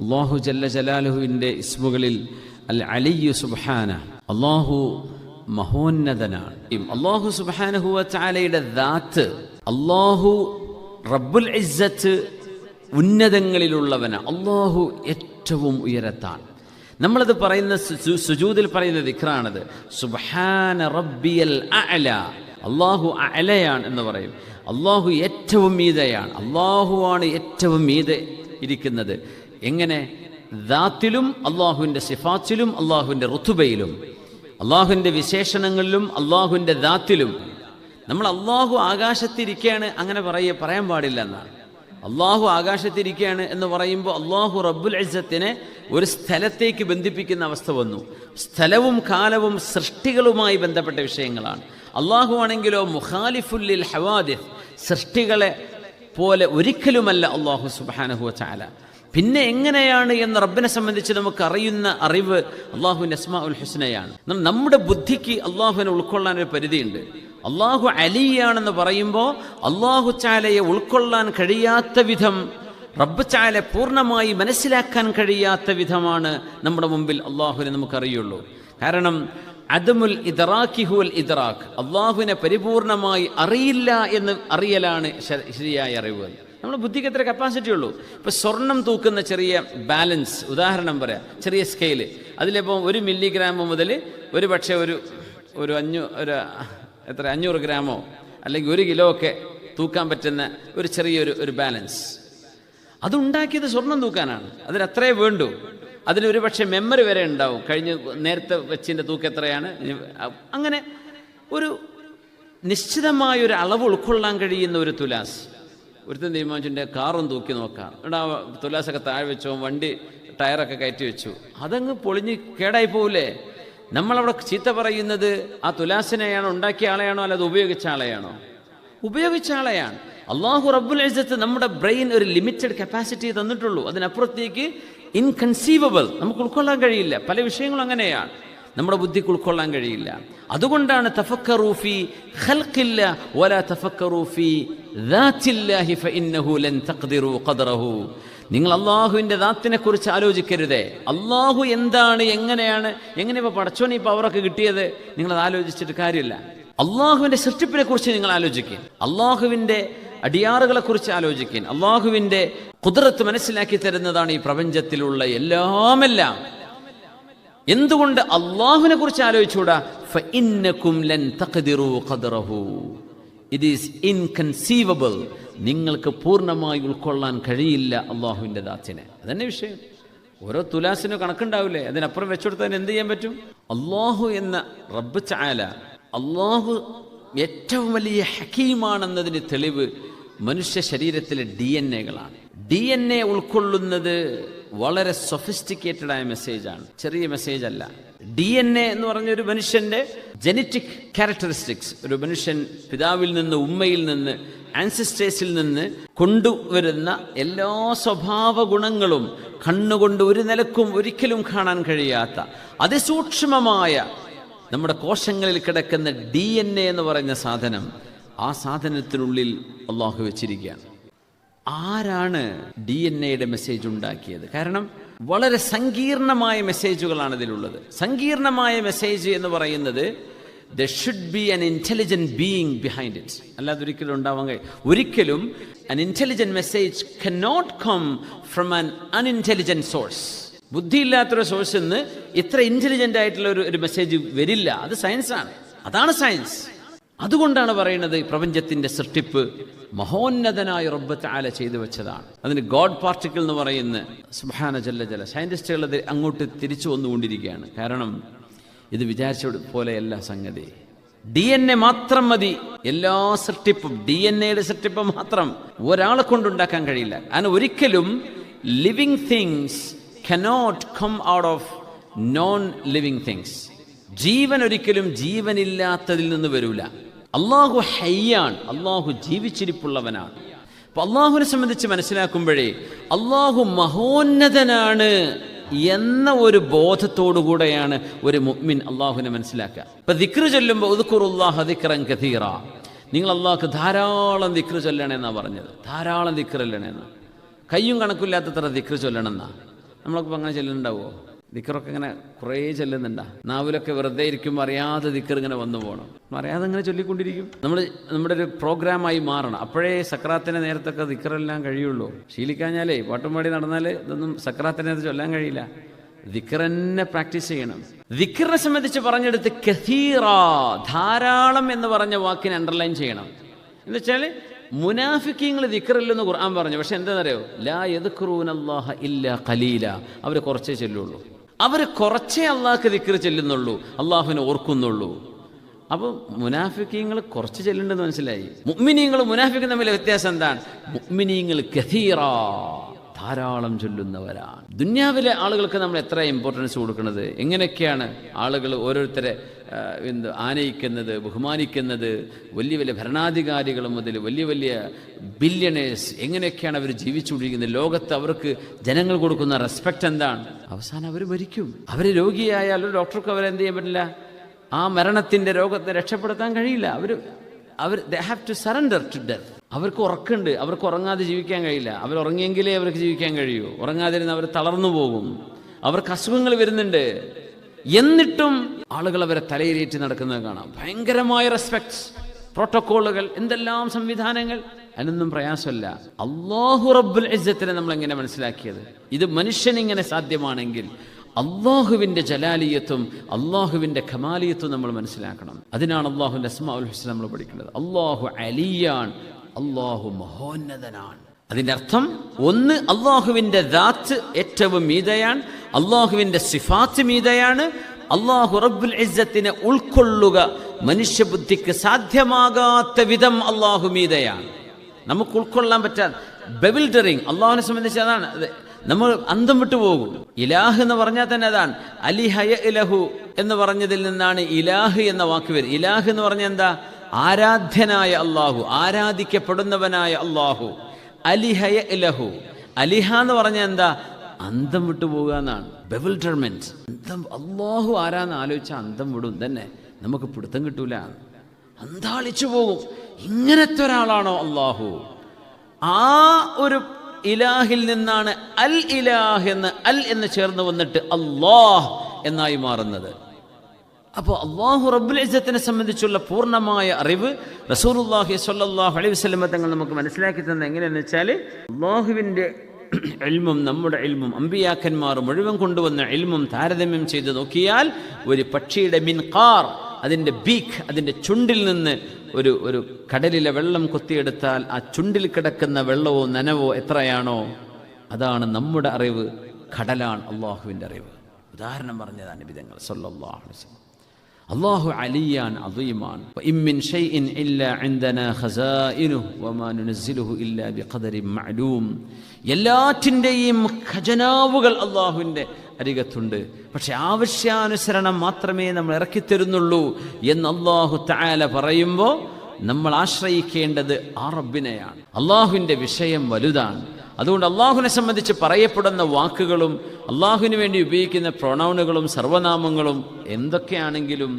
അള്ളാഹു ജല്ല ജലാലുഹുവിന്റെ ഇസ്മുകളിൽ അൽ അലിയു സുബാന അള്ളാഹു മഹോന്നതനാണ്. അള്ളാഹു സുബ്ഹാനഹുവ ചാലയുടെ ദാത്ത് അള്ളാഹു റബ്ബുൽ ഇസ്സത്ത് ഉന്നതങ്ങളിലുള്ളവന് അള്ളാഹു ഏറ്റവും ഉയരത്താണ് നമ്മളത് പറയുന്ന സുജൂതിൽ പറയുന്ന ദിക്റാണത്. സുബാന റബ്ബിയൽ അല അള്ളാഹു അലയാണ് എന്ന് പറയും. അള്ളാഹു ഏറ്റവും മീതയാണ്. അള്ളാഹുവാണ് ഏറ്റവും മീതെ ഇരിക്കുന്നത്. എങ്ങനെ? ദാത്തിലും അള്ളാഹുവിന്റെ സിഫാത്തിലും അള്ളാഹുവിന്റെ റുത്തുബയിലും അള്ളാഹുവിന്റെ വിശേഷണങ്ങളിലും അള്ളാഹുവിന്റെ ദാത്തിലും. നമ്മൾ അള്ളാഹു ആകാശത്തിരിക്കുകയാണ് അങ്ങനെ പറയ പറയാൻ പാടില്ല എന്നാണ് അള്ളാഹു ആകാശത്തിരിക്കുകയാണ് എന്ന് പറയുമ്പോൾ അള്ളാഹു റബ്ബുൽ ഇസ്സത്തിനെ ഒരു സ്ഥലത്തേക്ക് ബന്ധിപ്പിക്കുന്ന അവസ്ഥ വന്നു. സ്ഥലവും കാലവും സൃഷ്ടികളുമായി ബന്ധപ്പെട്ട വിഷയങ്ങളാണ്. അള്ളാഹു ആണെങ്കിലോ മുഖാലിഫുല്ലിൽ ഹവാദിഫ് സൃഷ്ടികളെ പോലെ ഒരിക്കലുമല്ല അള്ളാഹു സുബാനഹു ചാല പിന്നെ എങ്ങനെയാണ് എന്ന് റബ്ബിനെ സംബന്ധിച്ച് നമുക്ക് അറിയുന്ന അറിവ് അള്ളാഹുവിന്റെ അസ്മാ ഉൽ ഹുസ്നയാണ് നമ്മുടെ ബുദ്ധിക്ക് അള്ളാഹുവിനെ ഉൾക്കൊള്ളാൻ ഒരു പരിധിയുണ്ട്. അള്ളാഹു അലിയാണെന്ന് പറയുമ്പോൾ അള്ളാഹു ചാലയെ ഉൾക്കൊള്ളാൻ കഴിയാത്ത വിധം റബ്ബ് ചാല പൂർണമായി മനസ്സിലാക്കാൻ കഴിയാത്ത വിധമാണ് നമ്മുടെ മുമ്പിൽ അള്ളാഹുവിനെ നമുക്കറിയുള്ളൂ. കാരണം അദമുൽ ഇതറാഖിഹുൽ ഇതറാഖ് അള്ളാഹുവിനെ പരിപൂർണമായി അറിയില്ല എന്ന് അറിയലാണ് ശരിയായ അറിവ്. നമ്മുടെ ബുദ്ധിക്ക് എത്ര കപ്പാസിറ്റി ഉള്ളൂ. ഇപ്പൊ സ്വർണം തൂക്കുന്ന ചെറിയ ബാലൻസ് ഉദാഹരണം പറയാം. ചെറിയ സ്കെയിൽ അതിലിപ്പോൾ ഒരു മില്ലിഗ്രാം മുതൽ ഒരു പക്ഷേ ഒരു ഒരു അഞ്ഞൂ ഒരു എത്ര അഞ്ഞൂറ് ഗ്രാമോ അല്ലെങ്കിൽ ഒരു കിലോ ഒക്കെ തൂക്കാൻ പറ്റുന്ന ഒരു ചെറിയൊരു ഒരു ബാലൻസ് അതുണ്ടാക്കിയത് സ്വർണം തൂക്കാനാണ്. അതിന് അത്രേ വേണ്ടൂ. അതിലൊരു പക്ഷേ മെമ്മറി വരെ ഉണ്ടാവും. കഴിഞ്ഞ് നേരത്തെ വെച്ചിന്റെ തൂക്കം എത്രയാണ്? അങ്ങനെ ഒരു നിശ്ചിതമായ ഒരു അളവ് ഉൾക്കൊള്ളാൻ കഴിയുന്ന ഒരു തുലാസ്. ഒരുത്തൻ തീരുമാനിച്ചിട്ട് കാറും തൂക്കി നോക്കാം. ആ തുലാസൊക്കെ താഴെ വെച്ചോ വണ്ടി ടയറൊക്കെ കയറ്റി വെച്ചു. അതങ്ങ് പൊളിഞ്ഞ് കേടായി പോവില്ലേ നമ്മളവിടെ ചീത്ത പറയുന്നത് ആ തുലാസിനെയാണോ ഉണ്ടാക്കിയ ആളെയാണോ അല്ല ഉപയോഗിച്ച ആളെയാണോ? ഉപയോഗിച്ച ആളെയാണ്. അള്ളാഹു റബ്ബുൽ ഇസ്സത്ത് നമ്മുടെ ബ്രെയിൻ ഒരു ലിമിറ്റഡ് കപ്പാസിറ്റി തന്നിട്ടുള്ളൂ. അതിനപ്പുറത്തേക്ക് ഇൻകൺസീവബിൾ നമുക്ക് ഉൾക്കൊള്ളാൻ കഴിയില്ല. പല വിഷയങ്ങളും അങ്ങനെയാണ്. നമ്മുടെ ബുദ്ധിക്ക് ഉൾക്കൊള്ളാൻ കഴിയില്ല. അതുകൊണ്ടാണ് തഫക്കറൂഫി ഹൽക്കില്ല ഓല തഫക്കറൂഫി നിങ്ങൾ അള്ളാഹുവിന്റെ ദാത്തിനെ കുറിച്ച് ആലോചിക്കരുതേ. അള്ളാഹു എന്താണ് എങ്ങനെയാണ് എങ്ങനെ ഇപ്പോൾ പടച്ചോനെ ഈ പവറൊക്കെ കിട്ടിയത്? നിങ്ങളത് ആലോചിച്ചിട്ട് കാര്യമില്ല. അള്ളാഹുവിന്റെ സൃഷ്ടിപ്പിനെ കുറിച്ച് നിങ്ങൾ ആലോചിക്കുക അള്ളാഹുവിന്റെ അടിയാറുകളെ കുറിച്ച് ആലോചിക്കുക അള്ളാഹുവിന്റെ കുതിരത്ത് മനസ്സിലാക്കി തരുന്നതാണ് ഈ പ്രപഞ്ചത്തിലുള്ള എല്ലാമെല്ലാം. എന്തുകൊണ്ട് അള്ളാഹുവിനെ കുറിച്ച് ആലോചിച്ചുകൂടാ ലൻ തഖ്ദിറു ഖദ്റഹു. ഇറ്റ് ഈസ് ഇൻകൺസീവബിൾ നിങ്ങൾക്ക് പൂർണമായി ഉൾക്കൊള്ളാൻ കഴിയില്ല അള്ളാഹുവിന്റെ ദാത്തിനെ. അതന്നെ വിഷയം. ഓരോ തുലാസിനും കണക്കുണ്ടാവില്ലേ? അതിനപ്പുറം വെച്ചുകൊടുത്തതിന് എന്ത് ചെയ്യാൻ പറ്റും? അള്ളാഹു എന്ന റബ്ബ് ചായാല അള്ളാഹു ഏറ്റവും വലിയ ഹക്കീമാണെന്നതിന് തെളിവ് മനുഷ്യ ശരീരത്തിലെ ഡി എൻ എകളാണ് ഡി എൻ എ ഉൾക്കൊള്ളുന്നത് വളരെ സൊഫിസ്റ്റിക്കേറ്റഡ് ആയ മെസ്സേജാണ്. ചെറിയ മെസ്സേജ് അല്ല ഡി എൻ എ എന്ന് പറഞ്ഞൊരു മനുഷ്യന്റെ ജനറ്റിക് ക്യാരക്ടറിസ്റ്റിക്സ് ഒരു മനുഷ്യൻ പിതാവിൽ നിന്ന് ഉമ്മയിൽ നിന്ന് ആൻസിസ്റ്റേഴ്സിൽ നിന്ന് കൊണ്ടുവരുന്ന എല്ലാ സ്വഭാവ ഗുണങ്ങളും കണ്ണുകൊണ്ട് ഒരു നിലക്കും ഒരിക്കലും കാണാൻ കഴിയാത്ത അതിസൂക്ഷ്മമായ നമ്മുടെ കോശങ്ങളിൽ കിടക്കുന്ന ഡി എൻ എ എന്ന് പറയുന്ന സാധനം ആ സാധനത്തിനുള്ളിൽ അള്ളാഹു വെച്ചിരിക്കുകയാണ്. ആരാണ് ഡി എൻ എയുടെ മെസ്സേജ് ഉണ്ടാക്കിയത്? കാരണം വളരെ സങ്കീർണമായ മെസ്സേജുകളാണ് ഇതിലുള്ളത്. സങ്കീർണമായ മെസ്സേജ് എന്ന് പറയുന്നത് the should be an intelligent being behind it അല്ലാതെ ഒരിക്കലും ഉണ്ടാവാൻ കഴിയും ഒരിക്കലും an intelligent message can not come from an unintelligent source ബുദ്ധിയില്ലാത്തൊരു സോഴ്സിൽ നിന്ന് ഇത്ര ഇന്റലിജന്റ് ആയിട്ടുള്ള ഒരു ഒരു മെസ്സേജ് വരില്ല. അത് സയൻസാണ് അതാണ് സയൻസ് അതുകൊണ്ടാണ് പറയുന്നത് പ്രപഞ്ചത്തിന്റെ സൃഷ്ടിപ്പ് മഹോന്നതനായ റബ്ബത്ത് ആല ചെയ്തു വെച്ചതാണ്. അതിന് ഗോഡ് പാർട്ടിക്കിൾ എന്ന് പറയുന്ന സുഹാന ജല്ല ജല സയന്റിസ്റ്റുകൾ അത് അങ്ങോട്ട് തിരിച്ചു വന്നുകൊണ്ടിരിക്കുകയാണ്. കാരണം ഇത് വിചാരിച്ച പോലെയല്ല സംഗതി. ഡി എൻ എ മാത്രം മതി. എല്ലാ സൃഷ്ടിപ്പും ഡി എൻ എയുടെ സൃഷ്ടിപ്പ് മാത്രം ഒരാളെ കൊണ്ടുണ്ടാക്കാൻ കഴിയില്ല. കാരണം ഒരിക്കലും living things cannot come out of non living things ജീവൻ ഒരിക്കലും ജീവനില്ലാത്തതിൽ നിന്ന് വരൂല. അള്ളാഹു ഹയ്യാണ്. അള്ളാഹു ജീവിച്ചിരിപ്പുള്ളവനാണ്. അപ്പൊ അള്ളാഹുവിനെ സംബന്ധിച്ച് മനസ്സിലാക്കുമ്പോഴേ അള്ളാഹു മഹോന്നതനാണ് എന്ന ഒരു ബോധത്തോടു കൂടെയാണ് ഒരു മുഅ്മിൻ അള്ളാഹുവിനെ മനസ്സിലാക്കുക. ഇപ്പൊ ദിക്റ് ചൊല്ലുമ്പോൾ ദിക്റൻ കഥീറ നിങ്ങൾ അള്ളാഹ്ക്ക് ധാരാളം ദിക്റ് ചൊല്ലണമെന്നാണ് പറഞ്ഞത്. ധാരാളം ദിക്റ് ചൊല്ലണമെന്ന് കയ്യും കണക്കില്ലാത്തത്ര ദിക്റ് ചൊല്ലണമെന്നാ നമ്മളൊക്കെ അങ്ങനെ ചെല്ലുന്നുണ്ടാവുമോ ദിക്കറൊക്കെ ഇങ്ങനെ കുറേ ചെല്ലുന്നുണ്ടാ. നാവിലൊക്കെ വെറുതെ ഇരിക്കുമ്പോൾ അറിയാതെ ദിക്കർ ഇങ്ങനെ വന്നു പോകണം അറിയാതെ ഇങ്ങനെ ചൊല്ലിക്കൊണ്ടിരിക്കും. നമ്മൾ നമ്മുടെ ഒരു പ്രോഗ്രാമായി മാറണം. അപ്പോഴേ സക്രാത്തിന്റെ നേരത്തൊക്കെ ദിക്കറെല്ലാം കഴിയുള്ളൂ. ശീലിക്കാഞ്ഞാലേ പാട്ടും പാടി നടന്നാൽ ഇതൊന്നും സക്രാത്തിന്റെ നേരത്തെ ചൊല്ലാൻ കഴിയില്ല. ദിക്കർ തന്നെ പ്രാക്ടീസ് ചെയ്യണം. ദിക്കറിനെ സംബന്ധിച്ച് പറഞ്ഞെടുത്ത് കഥീറ ധാരാളം എന്ന് പറഞ്ഞ വാക്കിനെ അണ്ടർലൈൻ ചെയ്യണം. എന്ന് വെച്ചാൽ മുനാഫിക്കീങ്ങൾ ദിക്കറില്ലെന്ന് ഖുർആൻ പറഞ്ഞു. പക്ഷെ എന്താണെന്നറിയോ ലാ യദ്ഖുറൂനല്ലാഹ ഇല്ല ഖലീല. അവർ കുറച്ചേ ചെല്ലുള്ളൂ. അവർ കുറച്ചേ അള്ളാഹ്ക്ക് ദിക്കർ ചെല്ലുന്നുള്ളൂ അള്ളാഹുവിനെ ഓർക്കുന്നുള്ളൂ. അപ്പോൾ മുനാഫിക്കീങ്ങൾ കുറച്ച് ചെല്ലുണ്ടെന്ന് മനസ്സിലായി. മുഗ്മിനീങ്ങൾ മുനാഫിക്കും തമ്മിലെ വ്യത്യാസം എന്താണ്? മുഗ്മിനീങ്ങൾ കഥീറ ധാരാളം ചൊല്ലുന്നവരാണ്. ദുന്യാവിലെ ആളുകൾക്ക് നമ്മൾ എത്ര ഇമ്പോർട്ടൻസ് കൊടുക്കുന്നത്? എങ്ങനെയൊക്കെയാണ് ആളുകൾ ഓരോരുത്തരെ എന്ത് ആനയിക്കുന്നത് ബഹുമാനിക്കുന്നത് വലിയ വലിയ ഭരണാധികാരികൾ മുതൽ വലിയ വലിയ ബില്യണേഴ്സ് എങ്ങനെയൊക്കെയാണ് അവർ ജീവിച്ചുകൊണ്ടിരിക്കുന്നത്? ലോകത്ത് അവർക്ക് ജനങ്ങൾ കൊടുക്കുന്ന റെസ്പെക്റ്റ് എന്താണ്? അവസാനം അവർ മരിക്കും. അവർ രോഗിയായാൽ ഒരു ഡോക്ടർക്ക് അവരെന്ത് ചെയ്യാൻ പറ്റില്ല? ആ മരണത്തിന്റെ രോഗത്തെ രക്ഷപ്പെടുത്താൻ കഴിയില്ല. അവർ അവർ they have to surrender to death അവർക്ക് ഉറക്കുണ്ട്. അവർക്ക് ഉറങ്ങാതെ ജീവിക്കാൻ കഴിയില്ല. അവർ ഉറങ്ങിയെങ്കിലേ അവർക്ക് ജീവിക്കാൻ കഴിയൂ. ഉറങ്ങാതിരുന്ന് അവർ തളർന്നു പോകും. അവർക്ക് അസുഖങ്ങൾ വരുന്നുണ്ട്. എന്നിട്ടും ആളുകൾ അവരെ തലയിലേറ്റി നടക്കുന്നത് കാണാം. ഭയങ്കരമായ റെസ്പെക്ട്സ് പ്രോട്ടോക്കോളുകൾ എന്തെല്ലാം സംവിധാനങ്ങൾ? അതിനൊന്നും പ്രയാസമല്ല. അള്ളാഹു റബ്ബുൽ ഇസ്സത്തിനെ നമ്മൾ എങ്ങനെ മനസ്സിലാക്കിയത്? ഇത് മനുഷ്യൻ ഇങ്ങനെ സാധ്യമാണെങ്കിൽ അള്ളാഹുവിന്റെ ജലാലിയത്തും അള്ളാഹുവിന്റെ ഖമാലിയത്തും നമ്മൾ മനസ്സിലാക്കണം. അതിനാണ് അള്ളാഹുവിന്റെ അസ്മാഉൽ ഹുസ്ന നമ്മൾ പഠിക്കുന്നത് അള്ളാഹു അലിയാണ് അള്ളാഹു മഹോന്നതനാണ്. അതിന്റെ അർത്ഥം ഒന്ന് അള്ളാഹുവിന്റെ ദാത്ത് ഏറ്റവും മീതയാണ് അള്ളാഹുവിന്റെ സിഫാത്ത് മീതയാണ് അള്ളാഹു റബ്ബുൽ ഇസ്സത്തിനെ ഉൾക്കൊള്ളുക മനുഷ്യബുദ്ധിക്ക് സാധ്യമാകാത്ത വിധം അള്ളാഹു മീതയാണ്. നമുക്ക് ഉൾക്കൊള്ളാൻ പറ്റാൻ ബെവിൽഡറിങ് അള്ളാഹുവിനെ സംബന്ധിച്ച് അതാണ്. നമ്മൾ അന്തം വിട്ടു പോകും. ഇലാഹ് എന്ന് പറഞ്ഞാൽ തന്നെ അതാണ്. അലി ഹയ ഇലഹു എന്ന് പറഞ്ഞതിൽ നിന്നാണ് ഇലാഹ് എന്ന വാക്ക് വരും ഇലാഹ് എന്ന് പറഞ്ഞാൽ എന്താ? ആരാധ്യനായ അള്ളാഹു ആരാധിക്കപ്പെടുന്നവനായ അള്ളാഹു അലിഹയ ഇലഹു. അലിഹ എന്ന് പറഞ്ഞാൽ എന്താ? അന്തം വിട്ടു പോകുക എന്നാണ്. ബെവിൽഡർമെന്റ് അന്തം അള്ളാഹു ആരാന്ന് ആലോചിച്ച അന്തം വിടും തന്നെ. നമുക്ക് പിടുത്തം കിട്ടൂല. അന്താളിച്ചു പോകും. ഇങ്ങനത്തെ ഒരാളാണോ അള്ളാഹു ആ ഒരു ഇലാഹിൽ നിന്നാണ് അൽ ഇലാഹ് എന്ന് അൽ എന്ന് ചേർന്ന് വന്നിട്ട് അള്ളാഹ് എന്നായി മാറുന്നത്. അപ്പോൾ അള്ളാഹു റബ്ബുൽ ഇസ്സത്തിനെ സംബന്ധിച്ചുള്ള പൂർണമായ അറിവ് റസൂലുള്ളാഹി സ്വല്ലല്ലാഹു അലൈഹി വസല്ലമ തങ്ങൾ നമുക്ക് മനസ്സിലാക്കി തന്നെ എങ്ങനെയാണെന്ന് വെച്ചാൽ അള്ളാഹുവിന്റെ എൽമും നമ്മുടെ എൽമും അമ്പിയാക്കന്മാർ മുഴുവൻ കൊണ്ടുവന്ന എൽമും താരതമ്യം ചെയ്ത് നോക്കിയാൽ ഒരു പക്ഷിയുടെ മിൻകാർ അതിന്റെ ബീക്ക് അതിന്റെ ചുണ്ടിൽ നിന്ന് ഒരു ഒരു കടലിലെ വെള്ളം കൊത്തിയെടുത്താൽ ആ ചുണ്ടിൽ കിടക്കുന്ന വെള്ളമോ നനവോ എത്രയാണോ അതാണ് നമ്മുടെ അറിവ് കടലാണ് അള്ളാഹുവിന്റെ അറിവ്. ഉദാഹരണം പറഞ്ഞതാണ് വിധങ്ങൾ സല്ലല്ലാഹു അലൈഹി വസല്ലം. അള്ളാഹു അലിയാൻ അദീമാൻ. ഇമ്മിൻ ഷൈഇൻ ഇല്ലാ ഇൻദനാ ഖസാഇനുഹു വമാ നുനസ്സിലുഹു ഇല്ലാ ബിഖദരി മഅലൂം. എല്ലാറ്റിന്റെയും ഖജനാവുകൾ അള്ളാഹുവിന്റെ അരികത്തുണ്ട്. പക്ഷെ ആവശ്യാനുസരണം മാത്രമേ നമ്മൾ ഇറക്കിത്തരുന്നുള്ളൂ എന്ന് അള്ളാഹു തആല പറയുമ്പോൾ നമ്മൾ ആശ്രയിക്കേണ്ടത് ആ റബ്ബിനെയാണ്. അള്ളാഹുവിന്റെ വിഷയം വലുതാണ്. അതുകൊണ്ട് അള്ളാഹുവിനെ സംബന്ധിച്ച് പറയപ്പെടുന്ന വാക്കുകളും അള്ളാഹുവിന് വേണ്ടി ഉപയോഗിക്കുന്ന പ്രൊണൗണുകളും സർവനാമങ്ങളും എന്തൊക്കെയാണെങ്കിലും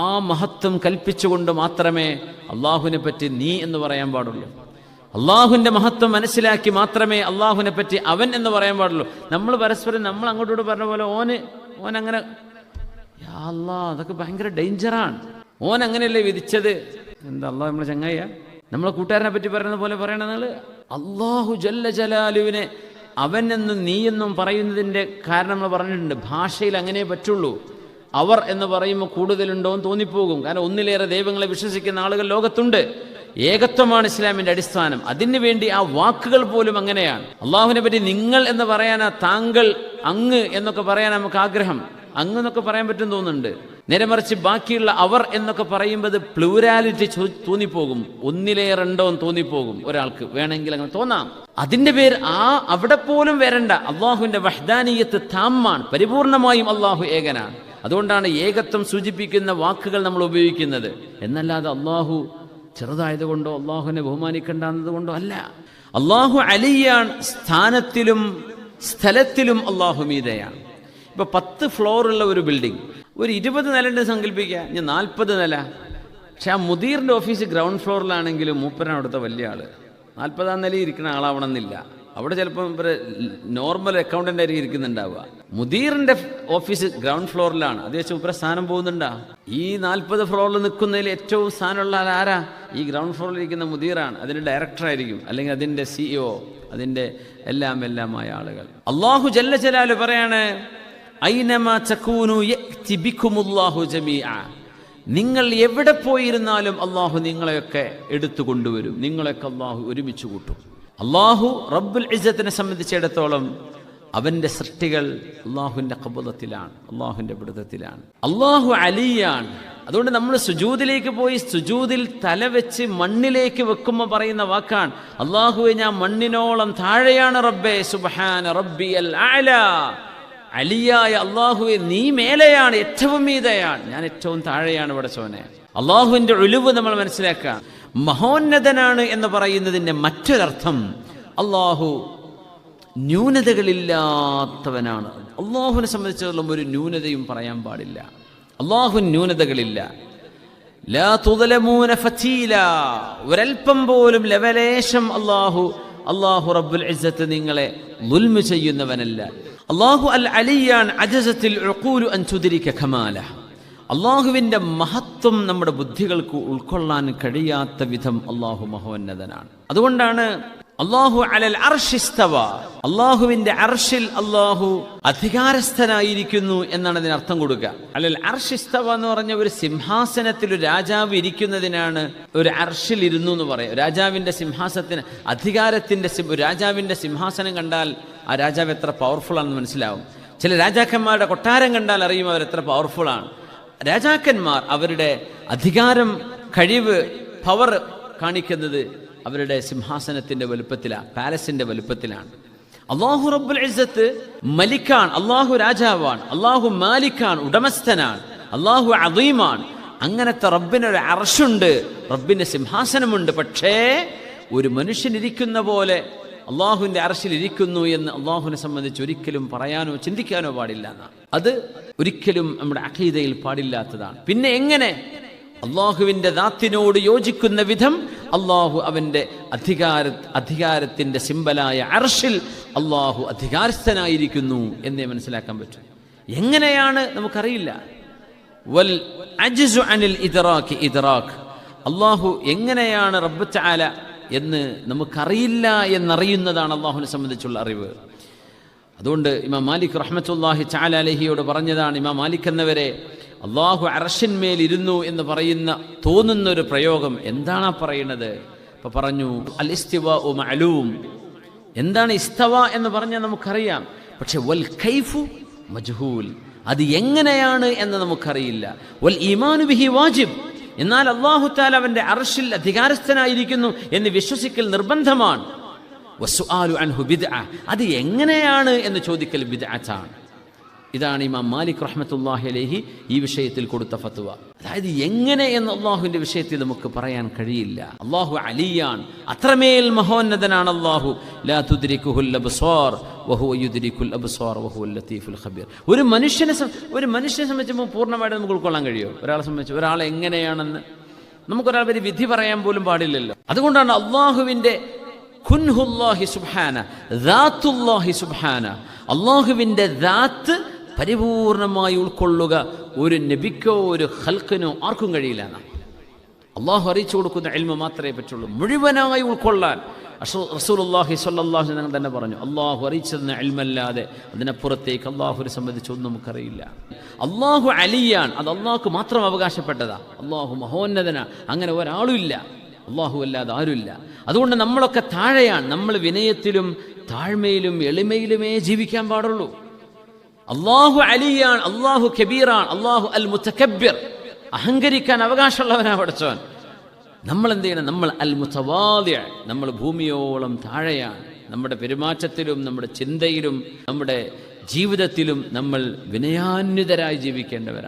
ആ മഹത്വം കൽപ്പിച്ചുകൊണ്ട് മാത്രമേ അള്ളാഹുവിനെ പറ്റി നീ എന്ന് പറയാൻ പാടുള്ളൂ. അള്ളാഹുവിന്റെ മഹത്വം മനസ്സിലാക്കി മാത്രമേ അള്ളാഹുവിനെ പറ്റി അവൻ എന്ന് പറയാൻ പാടുള്ളൂ. നമ്മൾ പരസ്പരം നമ്മൾ അങ്ങോട്ടോട് പറഞ്ഞ പോലെ ഓന് ഓൻ അങ്ങനെ അല്ലാ അതൊക്കെ ഭയങ്കര ഡേഞ്ചറാണ് ഓൻ അങ്ങനെയല്ലേ വിധിച്ചത്? എന്താ അള്ളാഹ് നമ്മളെ ചങ്ങായ നമ്മളെ കൂട്ടുകാരനെ പറ്റി പറയുന്ന പോലെ പറയണത് അള്ളാഹു ജല്ല ജലാലുവിനെ അവൻ എന്നും നീ എന്നും പറയുന്നതിന്റെ കാരണം നമ്മൾ പറഞ്ഞിട്ടുണ്ട്. ഭാഷയിൽ അങ്ങനെ പറ്റുള്ളൂ. അവർ എന്ന് പറയുമ്പോൾ കൂടുതലുണ്ടോ എന്ന് തോന്നിപ്പോകും. കാരണം ഒന്നിലേറെ ദൈവങ്ങളെ വിശ്വസിക്കുന്ന ആളുകൾ ലോകത്തുണ്ട്. ഏകത്വമാണ് ഇസ്ലാമിന്റെ അടിസ്ഥാനം. അതിനു വേണ്ടി ആ വാക്കുകൾ പോലും അങ്ങനെയാണ്. അള്ളാഹുവിനെ പറ്റി നിങ്ങൾ എന്ന് പറയാനാ താങ്കൾ അങ്ങ് എന്നൊക്കെ പറയാൻ നമുക്ക് ആഗ്രഹം. അങ്ങ് എന്നൊക്കെ പറയാൻ പറ്റും തോന്നുന്നുണ്ട്. നേരെ മറിച്ച് ബാക്കിയുള്ള അവർ എന്നൊക്കെ പറയുമ്പോൾ പ്ലൂരാലിറ്റി തോന്നിപ്പോകും. ഒന്നിലേ രണ്ടോ എന്ന് തോന്നിപ്പോകും ഒരാൾക്ക്. വേണമെങ്കിൽ അങ്ങനെ തോന്നാം. അതിന്റെ പേര് ആ അവിടെ പോലും വരണ്ട. അള്ളാഹുവിന്റെ വഹ്ദാനീയത്ത് താമ്മാണ് പരിപൂർണമായും അള്ളാഹു ഏകനാണ്. അതുകൊണ്ടാണ് ഏകത്വം സൂചിപ്പിക്കുന്ന വാക്കുകൾ നമ്മൾ ഉപയോഗിക്കുന്നത്. എന്നല്ലാതെ അള്ളാഹു ചെറുതായതുകൊണ്ടോ അള്ളാഹുവിനെ ബഹുമാനിക്കേണ്ടെന്നത് കൊണ്ടോ അല്ല. അള്ളാഹു അലിയാണ് സ്ഥാനത്തിലും സ്ഥലത്തിലും അള്ളാഹു മീതയാണ്. ഇപ്പൊ പത്ത് ഫ്ലോറുള്ള ഒരു ബിൽഡിംഗ് ഒരു ഇരുപത് നിലയുണ്ട് സങ്കല്പിക്കുക. ഞാൻ നാൽപ്പത് നില. പക്ഷെ ആ മുദീറിന്റെ ഓഫീസ് ഗ്രൗണ്ട് ഫ്ലോറിലാണെങ്കിലും മൂപ്പരാണ് അവിടുത്തെ വലിയ ആൾ. നാൽപ്പതാം നിലയിൽ ഇരിക്കുന്ന ആളാവണമെന്നില്ല. അവിടെ ചിലപ്പോൾ ഇവർ നോർമൽ അക്കൗണ്ടന്റ് ആയിരിക്കും ഇരിക്കുന്നുണ്ടാവുക. മുദീറിന്റെ ഓഫീസ് ഗ്രൗണ്ട് ഫ്ലോറിലാണ് അത് വെച്ച് ഇപ്പറ സ്ഥാനം പോകുന്നുണ്ടാ? ഈ നാൽപ്പത് ഫ്ലോറിൽ നിൽക്കുന്നതിൽ ഏറ്റവും സ്ഥാനമുള്ള ആൾ ആരാ? ഈ ഗ്രൗണ്ട് ഫ്ലോറിൽ ഇരിക്കുന്ന മുദീറാണ്. അതിന്റെ ഡയറക്ടർ ആയിരിക്കും. അല്ലെങ്കിൽ അതിന്റെ സിഇഒ അതിന്റെ എല്ലാം എല്ലാമായ ആളുകൾ. അള്ളാഹു ജല്ല ജലാൽ പറയാണ് നിങ്ങൾ എവിടെ പോയിരുന്നാലും അള്ളാഹു നിങ്ങളെയൊക്കെ എടുത്തു കൊണ്ടുവരും. നിങ്ങളെയൊക്കെ അള്ളാഹു ഒരുമിച്ച് കൂട്ടും. അള്ളാഹു റബ്ബുൽ ഇസ്സത്തിനെ സംബന്ധിച്ചിടത്തോളം അവന്റെ സൃഷ്ടികൾ അള്ളാഹുവിന്റെ കബുദത്തിലാണ് അള്ളാഹുവിന്റെ പിടുത്തത്തിലാണ്. അള്ളാഹു അലിയാണ്. അതുകൊണ്ട് നമ്മൾ സുജൂതിലേക്ക് പോയി സുജൂതിൽ തല വെച്ച് മണ്ണിലേക്ക് വെക്കുമ്പോൾ പറയുന്ന വാക്കാണ് അള്ളാഹുവെ ഞാൻ മണ്ണിനോളം താഴെയാണ് റബ്ബെ സുബഹാന റബ്ബി അൽ അലിയായ അള്ളാഹുവെ നീ മേലെയാണ് ഏറ്റവും മീതയാണ്. ഞാൻ ഏറ്റവും താഴെയാണ് ഇവിടെ സോനെ അള്ളാഹുവിന്റെ ഒഴിവ് നമ്മൾ മനസ്സിലാക്കുക. മഹോന്നതനാണ് എന്ന് പറയുന്നതിന്റെ മറ്റൊരർത്ഥം അള്ളാഹു ന്യൂനതകളില്ലാത്തവനാണ്. അള്ളാഹുവിനെ സംബന്ധിച്ചിടത്തോളം ഒരു ന്യൂനതയും പറയാൻ പാടില്ല. അള്ളാഹു ന്യൂനതകളില്ല. ഒരൽപ്പം പോലും ലവലേശം അള്ളാഹു അള്ളാഹു റബ്ബുൽ നിങ്ങളെ ലുൽമ ചെയ്യുന്നവനല്ല. അള്ളാഹു അൽ അലിയാൻ അജസത്തിൽ അൻ തുദരിക കമാല. അള്ളാഹുവിന്റെ മഹത്വം നമ്മുടെ ബുദ്ധികൾക്ക് ഉൾക്കൊള്ളാൻ കഴിയാത്ത വിധം അള്ളാഹു മഹോന്നതനാണ്. അതുകൊണ്ടാണ് അള്ളാഹു അലൽ അർഷിസ്തവ അള്ളാഹുവിന്റെ അർഷിൽ അള്ളാഹു അധികാരസ്ഥനായിരിക്കുന്നു എന്നാണ് അതിന് അർത്ഥം കൊടുക്കുക അലൽ അർഷിസ്തവ എന്ന് പറഞ്ഞ ഒരു സിംഹാസനത്തിൽ ഒരു രാജാവ് ഇരിക്കുന്നതിനാണ് ഒരു അർഷിൽ ഇരുന്നു എന്ന് പറയാം. രാജാവിന്റെ സിംഹാസനത്തിന് അധികാരത്തിന്റെ രാജാവിന്റെ സിംഹാസനം കണ്ടാൽ ആ രാജാവ് എത്ര പവർഫുൾ ആണെന്ന് മനസ്സിലാവും. ചില രാജാക്കന്മാരുടെ കൊട്ടാരം കണ്ടാൽ അറിയും അവർ എത്ര പവർഫുൾ ആണ്. രാജാക്കന്മാർ അവരുടെ അധികാരം കഴിവ് പവർ കാണിക്കുന്നത് അവരുടെ സിംഹാസനത്തിന്റെ വലുപ്പത്തിലാണ് പാലസിന്റെ വലുപ്പത്തിലാണ്. അള്ളാഹു റബ്ബുൽ ഇസ്സത്ത് മലിക്കാൻ അള്ളാഹു രാജാവാണ് അള്ളാഹു മാലിക്കാൻ ഉടമസ്ഥനാണ് അള്ളാഹു അദീമാണ്. അങ്ങനത്തെ റബ്ബിനൊരു അറശുണ്ട് റബ്ബിന് സിംഹാസനമുണ്ട്. പക്ഷേ ഒരു മനുഷ്യനിരിക്കുന്ന പോലെ അള്ളാഹുവിന്റെ അറശിൽ ഇരിക്കുന്നു എന്ന് അള്ളാഹുവിനെ സംബന്ധിച്ച് ഒരിക്കലും പറയാനോ ചിന്തിക്കാനോ പാടില്ല എന്നാണ് അത് ഒരിക്കലും നമ്മുടെ അഖീദയിൽ പാടില്ലാത്തതാണ്. പിന്നെ എങ്ങനെ? അള്ളാഹുവിന്റെ ദാത്തിനോട് യോജിക്കുന്ന വിധം അള്ളാഹു അവന്റെ അധികാര അധികാരത്തിന്റെ സിമ്പലായ അർഷിൽ അള്ളാഹു അധികാരസ്ഥനായിരിക്കുന്നു എന്നേ മനസ്സിലാക്കാൻ പറ്റും. എങ്ങനെയാണ് നമുക്കറിയില്ല. വൽ അനിൽ ഇതറാഖ് ഇതറാഖ് അള്ളാഹു എങ്ങനെയാണ് റബ്ബ് ചാല എന്ന് നമുക്കറിയില്ല എന്നറിയുന്നതാണ് അള്ളാഹുവിനെ സംബന്ധിച്ചുള്ള അറിവ്. അതുകൊണ്ട് ഇമാം മാലിക് റഹ്മത്തുല്ലാഹി ചാല അലഹിയോട് പറഞ്ഞതാണ് ഇമാം മാലിക് എന്നവരെ അള്ളാഹു അറഷിന്മേൽ ഇരുന്നു എന്ന് പറയുന്ന തോന്നുന്ന ഒരു പ്രയോഗം എന്താണ് ആ ഇപ്പൊ പറഞ്ഞു അൽ ഇസ്തിവ ഉ മഅലൂം. എന്താണ് ഇസ്തവ എന്ന് പറഞ്ഞാൽ നമുക്കറിയാം. പക്ഷെ വൽ കൈഫു മജ്ഹൂൽ. അത് എങ്ങനെയാണ് എന്ന് നമുക്കറിയില്ല. വൽ ഈമാനു ബിഹി വാജിബ്. എന്നാൽ അള്ളാഹു താൽ അവന്റെ അർഷിൽ അധികാരസ്ഥനായിരിക്കുന്നു എന്ന് വിശ്വസിക്കൽ നിർബന്ധമാണ്. അത് എങ്ങനെയാണ് എന്ന് ചോദിക്കൽ ബിദ്അത്താണ്. ഇതാണ് ഇമാം മാലിക് റഹ്മത്തുല്ലാഹി അലൈഹി ഈ വിഷയത്തിൽ കൊടുത്ത ഫത്തുവ അതായത് എങ്ങനെ എന്ന് അള്ളാഹുവിന്റെ വിഷയത്തിൽ നമുക്ക് പറയാൻ കഴിയില്ല. അള്ളാഹു അലിയാൻ അത്രമേൽ മഹോന്നതനാണ് അള്ളാഹു. ഒരു മനുഷ്യനെ ഒരു മനുഷ്യനെ സംബന്ധിച്ച് പൂർണമായിട്ട് നമുക്ക് ഉൾക്കൊള്ളാൻ കഴിയുമോ? ഒരാളെ സംബന്ധിച്ച് ഒരാൾ എങ്ങനെയാണെന്ന്? നമുക്കൊരാൾ ഒരു വിധി പറയാൻ പോലും പാടില്ലല്ലോ. അതുകൊണ്ടാണ് അള്ളാഹുവിന്റെ ഖുൻഹുല്ലാഹി സുബ്ഹാന സുബ്ഹാന പരിപൂർണമായി ഉൾക്കൊള്ളുക ഒരു നബിക്കോ ഒരു ഹൽക്കിനോ ആർക്കും കഴിയില്ല അള്ളാഹു അറിയിച്ചു കൊടുക്കുന്ന എൽമ മാത്രമേ പറ്റുള്ളൂ. മുഴുവനായി ഉൾക്കൊള്ളാൻ സ്വല്ലല്ലാഹു അലൈഹി വസല്ലം തന്നെ പറഞ്ഞു അള്ളാഹു അറിയിച്ചതിന് എൽമല്ലാതെ അതിനപ്പുറത്തേക്ക് അള്ളാഹുവിനെ സംബന്ധിച്ച് ഒന്നും നമുക്കറിയില്ല. അള്ളാഹു അലിയാണ് അത് അള്ളാഹുക്ക് മാത്രം അവകാശപ്പെട്ടതാ. അള്ളാഹു മഹോന്നതനാണ് അങ്ങനെ ഒരാളും ഇല്ല. അള്ളാഹു അല്ലാതെ ആരുമില്ല. അതുകൊണ്ട് നമ്മളൊക്കെ താഴെയാണ്. നമ്മൾ വിനയത്തിലും താഴ്മയിലും എളിമയിലുമേ ജീവിക്കാൻ പാടുള്ളൂ. അള്ളാഹു അലിയാണ് അള്ളാഹു കബീറാണ് അള്ളാഹു അൽ മുത്തക്കബിർ അഹങ്കരിക്കാൻ അവകാശമുള്ളവനാ പഠിച്ചവൻ. നമ്മൾ എന്ത് ചെയ്യണം നമ്മൾ അൽ മുത്തവാദ്യ നമ്മൾ ഭൂമിയോളം താഴെയാണ്. നമ്മുടെ പെരുമാറ്റത്തിലും നമ്മുടെ ചിന്തയിലും നമ്മുടെ ജീവിതത്തിലും നമ്മൾ വിനയാന്വിതരായി ജീവിക്കേണ്ടവരാണ്.